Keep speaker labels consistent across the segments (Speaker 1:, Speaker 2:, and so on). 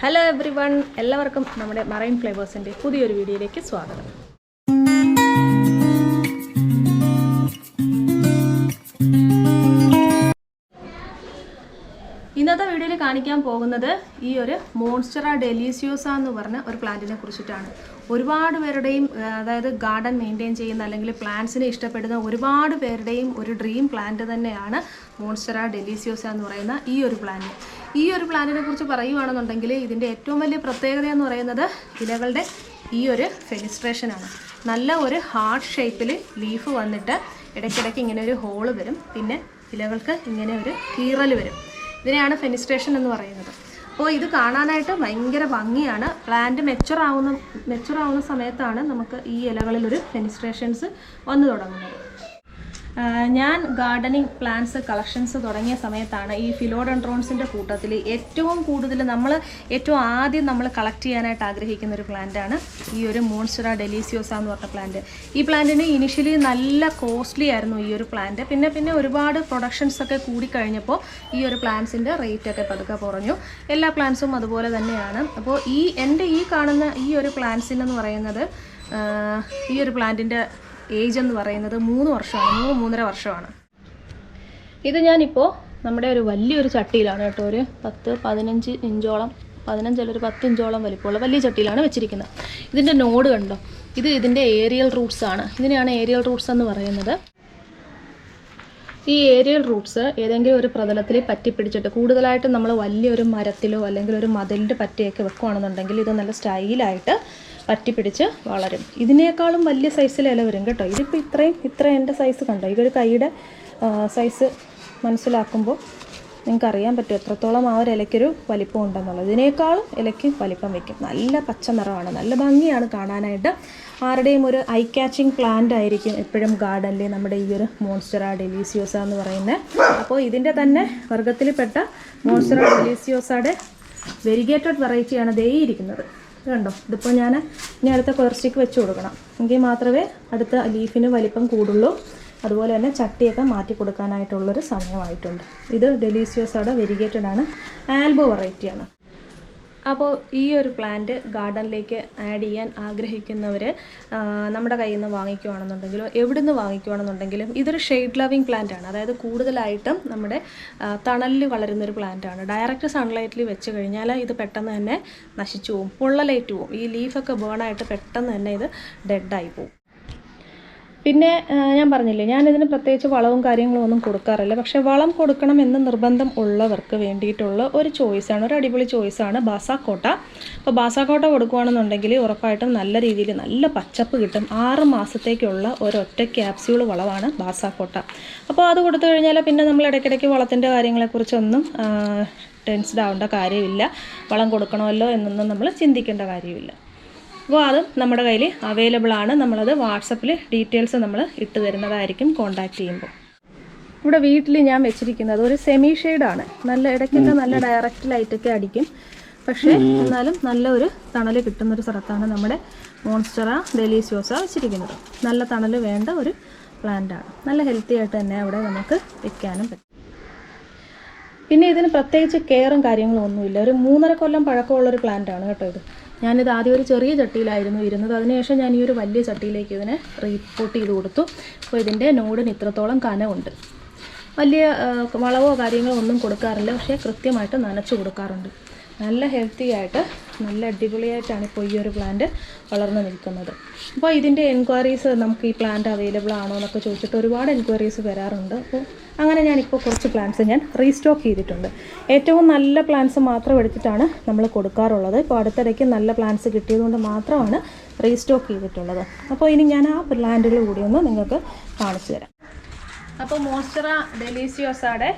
Speaker 1: Hello every one എല്ലാവർക്കും നമ്മുടെ marine ഫ്ലേവേഴ്സിന്റെ പുതിയൊരു വീഡിയോയിലേക്ക് സ്വാഗതം. ഇന്നത്തെ വീഡിയോയിൽ കാണിക്കാൻ പോകുന്നത് ഈ ഒരു മോൺസ്റ്ററ ഡെലീസിയോസ എന്ന് പറഞ്ഞ ഒരു പ്ലാന്റിനെ കുറിച്ചിട്ടാണ്. ഒരുപാട് പേരുടെയും അതായത് ഗാർഡൻ മെയിന്റെയിൻ ചെയ്യുന്ന അല്ലെങ്കിൽ പ്ലാന്റ്സിനെ ഇഷ്ടപ്പെടുന്ന ഒരുപാട് പേരുടെയും ഒരു ഡ്രീം പ്ലാന്റ് തന്നെയാണ് മോൺസ്റ്ററ ഡെലീസിയോസ എന്ന് പറയുന്ന ഈ ഒരു പ്ലാന്റ് ഈ ഒരു പ്ലാന്റിനെ കുറിച്ച് പറയുവാണെന്നുണ്ടെങ്കിൽ ഇതിന്റെ ഏറ്റവും വലിയ പ്രത്യേകത എന്ന് പറയുന്നത് ഇലകളുടെ ഈ ഒരു ഫെനിസ്ട്രേഷനാണ് നല്ല ഒരു ഹാർഡ് ഷേപ്പിൽ ലീഫ് വന്നിട്ട് ഇടയ്ക്കിടയ്ക്ക് ഇങ്ങനെ ഒരു ഹോൾ വരും. പിന്നെ ഇലകൾക്ക് ഇങ്ങനെ ഒരു കീറൽ വരും. ഇതിനെയാണ് ഫെനിസ്ട്രേഷൻ എന്ന് പറയുന്നത്. അപ്പോൾ ഇത് കാണാനായിട്ട് ഭയങ്കര ഭംഗിയാണ്. പ്ലാന്റ് മെച്ചുറാവുന്ന മെച്ചുറാവുന്ന സമയത്താണ് നമുക്ക് ഈ ഇലകളിലൊരു ഫെനിസ്ട്രേഷൻസ് വന്നു തുടങ്ങുന്നത്. ഞാൻ ഗാർഡനിങ് പ്ലാന്റ്സ് കളക്ഷൻസ് തുടങ്ങിയ സമയത്താണ് ഈ ഫിലോഡൻഡ്രോൺസിന്റെ കൂട്ടത്തിൽ ഏറ്റവും കൂടുതൽ നമ്മൾ ഏറ്റവും ആദ്യം നമ്മൾ കളക്ട് ചെയ്യാനായിട്ട് ആഗ്രഹിക്കുന്ന ഒരു പ്ലാന്റാണ് ഈ ഒരു മോൺസ്റ്ററ ഡെലീസിയോസ എന്ന് പറഞ്ഞ പ്ലാന്റ്. ഈ പ്ലാന്റിന് ഇനിഷ്യലി നല്ല കോസ്റ്റ്ലി ആയിരുന്നു ഈ ഒരു പ്ലാന്റ്. പിന്നെ പിന്നെ ഒരുപാട് പ്രൊഡക്ഷൻസ് ഒക്കെ കൂടിക്കഴിഞ്ഞപ്പോൾ ഈ ഒരു പ്ലാന്റ്സിന്റെ റേറ്റ് ഒക്കെ പതുക്കെ കുറഞ്ഞു. എല്ലാ പ്ലാന്റ്സും അതുപോലെ തന്നെയാണ്. അപ്പോൾ ഈ എന്റെ ഈ കാണുന്ന ഈ ഒരു പ്ലാന്റ്സിനെന്ന് പറയുന്നത് ഈ ഒരു പ്ലാന്റിന്റെ ഏജ് എന്ന് പറയുന്നത് മൂന്ന് വർഷമാണ് മൂന്ന് മൂന്നര വർഷമാണ്. ഇത് ഞാനിപ്പോൾ നമ്മുടെ ഒരു വലിയൊരു ചട്ടിയിലാണ് കേട്ടോ ഒരു പത്ത് പതിനഞ്ച് ഇഞ്ചോളം പതിനഞ്ചല്ല ഒരു പത്ത് ഇഞ്ചോളം വലിപ്പമുള്ള വലിയ ചട്ടിയിലാണ് വെച്ചിരിക്കുന്നത്. ഇതിന്റെ നോഡ് കണ്ടോ? ഇത് ഇതിന്റെ ഏരിയൽ റൂട്ട്സ് ആണ്. ഇതിനെയാണ് ഏരിയൽ റൂട്ട്സ് എന്ന് പറയുന്നത്. ഈ ഏരിയൽ റൂട്ട്സ് ഏതെങ്കിലും ഒരു പ്രതലത്തിൽ പറ്റി പിടിച്ചിട്ട് കൂടുതലായിട്ട് നമ്മൾ വലിയൊരു മരത്തിലോ അല്ലെങ്കിൽ ഒരു മതിലിന്റെ പറ്റിയൊക്കെ വെക്കുകയാണെന്നുണ്ടെങ്കിൽ ഇത് നല്ല സ്റ്റൈലായിട്ട് പറ്റി പിടിച്ച് വളരും. ഇതിനേക്കാളും വലിയ സൈസിൽ ഇല വരും കേട്ടോ. ഇതിപ്പോൾ ഇത്രയും ഇത്ര എന്റെ സൈസ് കണ്ടോ? ഇതൊരു കൈയുടെ സൈസ് മനസ്സിലാക്കുമ്പോൾ നിങ്ങൾക്ക് അറിയാൻ പറ്റും എത്രത്തോളം ആ ഒരു ഇലയ്ക്കൊരു വലിപ്പം ഉണ്ടെന്നുള്ളത്. ഇതിനേക്കാളും ഇലയ്ക്ക് വലിപ്പം വയ്ക്കും. നല്ല പച്ച നിറമാണ്. നല്ല ഭംഗിയാണ് കാണാനായിട്ട്. ആരുടെയും ഒരു ഐ ക്യാച്ചിങ് പ്ലാന്റ് ആയിരിക്കും എപ്പോഴും ഗാർഡനിൽ നമ്മുടെ ഈ ഒരു മോൺസ്റ്ററ ഡെലീസിയോസ എന്ന് പറയുന്നത് അപ്പോൾ ഇതിന്റെ തന്നെ വർഗത്തിൽപ്പെട്ട മോൺസ്റ്ററ ഡെലീസിയോസയുടെ വെരിഗേറ്റഡ് വെറൈറ്റിയാണ് ദേ ഇരിക്കുന്നത്. കണ്ടോ? ഇതിപ്പോൾ ഞാൻ ഇനി അടുത്ത കൊയർസ്റ്റിക്ക് വെച്ച് കൊടുക്കണം. എങ്കിൽ മാത്രമേ അടുത്ത ലീഫിന് വലിപ്പം കൂടുള്ളൂ. അതുപോലെ തന്നെ ചട്ടിയൊക്കെ മാറ്റി കൊടുക്കാനായിട്ടുള്ളൊരു സമയമായിട്ടുണ്ട്. ഇത് ഡെലീസിയോസയുടെ വെരിഗേറ്റഡ് ആണ്. ആൽബോ വെറൈറ്റിയാണ് അപ്പോൾ ഈ ഒരു പ്ലാന്റ് ഗാർഡനിലേക്ക് ആഡ് ചെയ്യാൻ ആഗ്രഹിക്കുന്നവർ നമ്മുടെ കയ്യിൽ നിന്ന് വാങ്ങിക്കുവാണെന്നുണ്ടെങ്കിലും എവിടെ നിന്ന് വാങ്ങിക്കുവാണെന്നുണ്ടെങ്കിലും ഇതൊരു ഷെയ്ഡ് ലവിങ് പ്ലാന്റ് ആണ്. അതായത് കൂടുതലായിട്ടും നമ്മുടെ തണലിൽ വളരുന്നൊരു പ്ലാന്റ് ആണ്. ഡയറക്റ്റ് സൺലൈറ്റിൽ വെച്ച് കഴിഞ്ഞാൽ ഇത് പെട്ടെന്ന് തന്നെ നശിച്ചു പോവും. പൊള്ളലേറ്റ് പോവും. ഈ ലീഫൊക്കെ ബേണായിട്ട് പെട്ടെന്ന് തന്നെ ഇത് ഡെഡായി പോകും പിന്നെ ഞാൻ പറഞ്ഞില്ലേ ഞാനിതിന് പ്രത്യേകിച്ച് വളവും കാര്യങ്ങളും ഒന്നും കൊടുക്കാറില്ല. പക്ഷേ വളം കൊടുക്കണം എന്ന് നിർബന്ധം ഉള്ളവർക്ക് വേണ്ടിയിട്ടുള്ള ഒരു ചോയ്സാണ് ഒരു അടിപൊളി ചോയ്സാണ് ബാസാക്കോട്ട. അപ്പോൾ ബാസാക്കോട്ട കൊടുക്കുകയാണെന്നുണ്ടെങ്കിൽ ഉറപ്പായിട്ടും നല്ല രീതിയിൽ നല്ല പച്ചപ്പ് കിട്ടും. ആറ് മാസത്തേക്കുള്ള ഒരൊറ്റ ക്യാപ്സ്യൂൾ വളമാണ് ബാസാക്കോട്ട. അപ്പോൾ അത് കൊടുത്തു കഴിഞ്ഞാൽ പിന്നെ നമ്മൾ ഇടയ്ക്കിടയ്ക്ക് വളത്തിന്റെ കാര്യങ്ങളെക്കുറിച്ചൊന്നും ടെൻസ്ഡ് ആവേണ്ട കാര്യമില്ല. വളം കൊടുക്കണമല്ലോ എന്നൊന്നും നമ്മൾ ചിന്തിക്കേണ്ട കാര്യമില്ല. അപ്പോൾ അതും നമ്മുടെ കയ്യിൽ അവൈലബിൾ ആണ്. നമ്മളത് വാട്സപ്പിൽ ഡീറ്റെയിൽസ് നമ്മൾ ഇട്ട് തരുന്നതായിരിക്കും കോൺടാക്റ്റ് ചെയ്യുമ്പോൾ. ഇവിടെ വീട്ടിൽ ഞാൻ വെച്ചിരിക്കുന്നത് ഒരു സെമി ഷെയ്ഡാണ് നല്ല ഇടയ്ക്കൊക്കെ നല്ല ഡയറക്റ്റ് ലൈറ്റൊക്കെ അടിക്കും. പക്ഷേ എന്നാലും നല്ലൊരു തണൽ കിട്ടുന്നൊരു സ്ഥലത്താണ് നമ്മുടെ മോൺസ്റ്ററ ഡെലീസിയോസ വെച്ചിരിക്കുന്നത്. നല്ല തണൽ വേണ്ട ഒരു പ്ലാന്റാണ് നല്ല ഹെൽത്തി ആയിട്ട് തന്നെ അവിടെ നമുക്ക് വെക്കാനും പറ്റും. പിന്നെ ഇതിന് പ്രത്യേകിച്ച് കെയറും കാര്യങ്ങളും ഒന്നുമില്ല. ഒരു മൂന്നര കൊല്ലം പഴക്കമുള്ളൊരു പ്ലാന്റാണ് പ്ലാന്റ് കേട്ടോ ഇത്. ഞാനിത് ആദ്യം ഒരു ചെറിയ ചട്ടിയിലായിരുന്നു ഇരുന്നത്. അതിനുശേഷം ഞാൻ ഈ ഒരു വലിയ ചട്ടിയിലേക്ക് ഇതിനെ റീപ്പോട്ട് ചെയ്ത് കൊടുത്തു. അപ്പോൾ ഇതിന്റെ നോടിന് ഇത്രത്തോളം കനമുണ്ട്. വലിയ വളവോ കാര്യങ്ങളോ ഒന്നും കൊടുക്കാറില്ല. പക്ഷേ കൃത്യമായിട്ട് നനച്ചു കൊടുക്കാറുണ്ട്. നല്ല ഹെൽത്തി ആയിട്ട് നല്ല അടിപൊളിയായിട്ടാണ് ഇപ്പോൾ ഈ ഒരു പ്ലാന്റ് വളർന്നു നിൽക്കുന്നത്. അപ്പോൾ ഇതിന്റെ എൻക്വയറീസ് നമുക്ക് ഈ പ്ലാന്റ് അവൈലബിൾ ആണോ എന്നൊക്കെ ചോദിച്ചിട്ട് ഒരുപാട് എൻക്വയറീസ് വരാറുണ്ട്. അപ്പോൾ അങ്ങനെ ഞാനിപ്പോൾ കുറച്ച് പ്ലാന്റ്സ് ഞാൻ റീസ്റ്റോക്ക് ചെയ്തിട്ടുണ്ട്. ഏറ്റവും നല്ല പ്ലാന്റ്സ് മാത്രം എടുത്തിട്ടാണ് നമ്മൾ കൊടുക്കാറുള്ളത്. ഇപ്പോൾ അടുത്തിടയ്ക്ക് നല്ല പ്ലാന്റ്സ് കിട്ടിയതുകൊണ്ട് മാത്രമാണ് റീസ്റ്റോക്ക് ചെയ്തിട്ടുള്ളത്. അപ്പോൾ ഇനി ഞാൻ ആ പ്ലാന്റുകൾ കൂടി ഒന്ന് നിങ്ങൾക്ക് കാണിച്ചു തരാം. അപ്പോൾ മോസ്റ്ററ ഡെലീസിയോസാടെ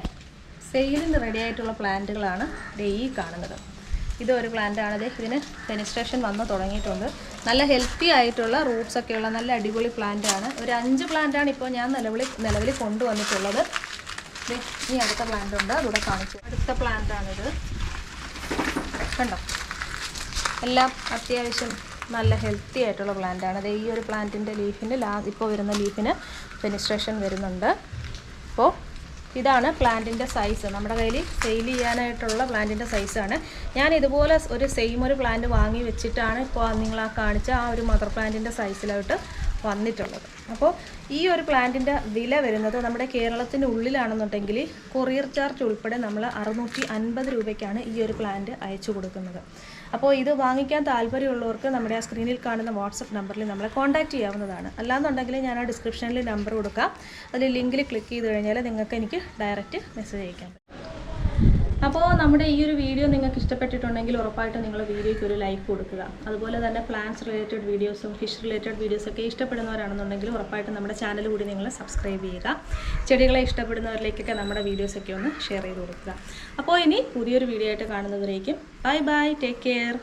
Speaker 1: സെയിലിന് റെഡി ആയിട്ടുള്ള പ്ലാന്റുകളാണ് ഈ കാണുന്നത്. ഇത് ഒരു പ്ലാന്റ് ആണ്. ദേ ഇതിന് പെനിസ്ട്രേഷൻ വന്ന് തുടങ്ങിയിട്ടുണ്ട്. നല്ല ഹെൽത്തി ആയിട്ടുള്ള റൂട്ട്സ് ഒക്കെയുള്ള നല്ല അടിപൊളി പ്ലാന്റ് ആണ്. ഒരു അഞ്ച് പ്ലാന്റ് ആണ് ഇപ്പോൾ ഞാൻ നിലവിളി നിലവിൽ കൊണ്ടുവന്നിട്ടുള്ളത്. ഇനി അടുത്ത പ്ലാന്റ് ഉണ്ട്. അതുകൂടെ കാണിച്ചു. അടുത്ത പ്ലാന്റ് ആണിത്. കണ്ടോ? എല്ലാം അത്യാവശ്യം നല്ല ഹെൽത്തി ആയിട്ടുള്ള പ്ലാന്റ് ആണ്. ദേ ഈ ഒരു പ്ലാന്റിന്റെ ലീഫിന് ലാ ഇപ്പോൾ വരുന്ന ലീഫിന് പെനിസ്ട്രേഷൻ വരുന്നുണ്ട്. അപ്പോൾ ഇതാണ് പ്ലാന്റിന്റെ സൈസ് നമ്മുടെ കയ്യിൽ സെയിൽ ചെയ്യാനായിട്ടുള്ള പ്ലാന്റിന്റെ സൈസാണ് ഞാൻ ഇതുപോലെ ഒരു സെയിം ഒരു പ്ലാന്റ് വാങ്ങി വെച്ചിട്ടാണ് ഇപ്പോൾ നിങ്ങൾ ആ കാണിച്ച ആ ഒരു മദർ പ്ലാന്റിന്റെ സൈസിലോട്ട് വന്നിട്ടുള്ളത്. അപ്പോൾ ഈ ഒരു പ്ലാന്റിന്റെ വില വരുന്നത് നമ്മുടെ കേരളത്തിന്റെ ഉള്ളിലാണെന്നുണ്ടെങ്കിൽ കൊറിയർ ചാർജ് ഉൾപ്പെടെ നമ്മൾ അറുന്നൂറ്റി അൻപത് രൂപയ്ക്കാണ് ഈ ഒരു പ്ലാന്റ് അയച്ചു കൊടുക്കുന്നത്. അപ്പോൾ ഇത് വാങ്ങിക്കാൻ താല്പര്യമുള്ളവർക്ക് നമ്മുടെ ആ സ്ക്രീനിൽ കാണുന്ന വാട്സപ്പ് നമ്പറിൽ നമ്മളെ കോൺടാക്റ്റ് ചെയ്യാവുന്നതാണ്. അല്ലാന്നുണ്ടെങ്കിൽ ഞാൻ ആ ഡിസ്ക്രിപ്ഷനിൽ നമ്പർ കൊടുക്കാം. അതിൽ ലിങ്കിൽ ക്ലിക്ക് ചെയ്ത് കഴിഞ്ഞാൽ നിങ്ങൾക്ക് എനിക്ക് ഡയറക്റ്റ് മെസ്സേജ് അയക്കാം. അപ്പോൾ നമ്മുടെ ഈ ഒരു വീഡിയോ നിങ്ങൾക്ക് ഇഷ്ടപ്പെട്ടിട്ടുണ്ടെങ്കിൽ ഉറപ്പായിട്ടും നിങ്ങൾ വീഡിയോയ്ക്ക് ഒരു ലൈക്ക് കൊടുക്കുക. അതുപോലെ തന്നെ പ്ലാന്റ്സ് റിലേറ്റഡ് വീഡിയോസും ഫിഷ് റിലേറ്റഡ് വീഡിയോസൊക്കെ ഇഷ്ടപ്പെടുന്നവരാണെന്നുണ്ടെങ്കിൽ ഉറപ്പായിട്ടും നമ്മുടെ ചാനൽ കൂടി നിങ്ങൾ സബ്സ്ക്രൈബ് ചെയ്യുക. ചെടികളെ ഇഷ്ടപ്പെടുന്നവരിലേക്കൊക്കെ നമ്മുടെ വീഡിയോസൊക്കെ ഒന്ന് ഷെയർ ചെയ്ത് കൊടുക്കുക. അപ്പോൾ ഇനി പുതിയൊരു വീഡിയോ ആയിട്ട് കാണുന്നവരേക്കും. Bye bye take care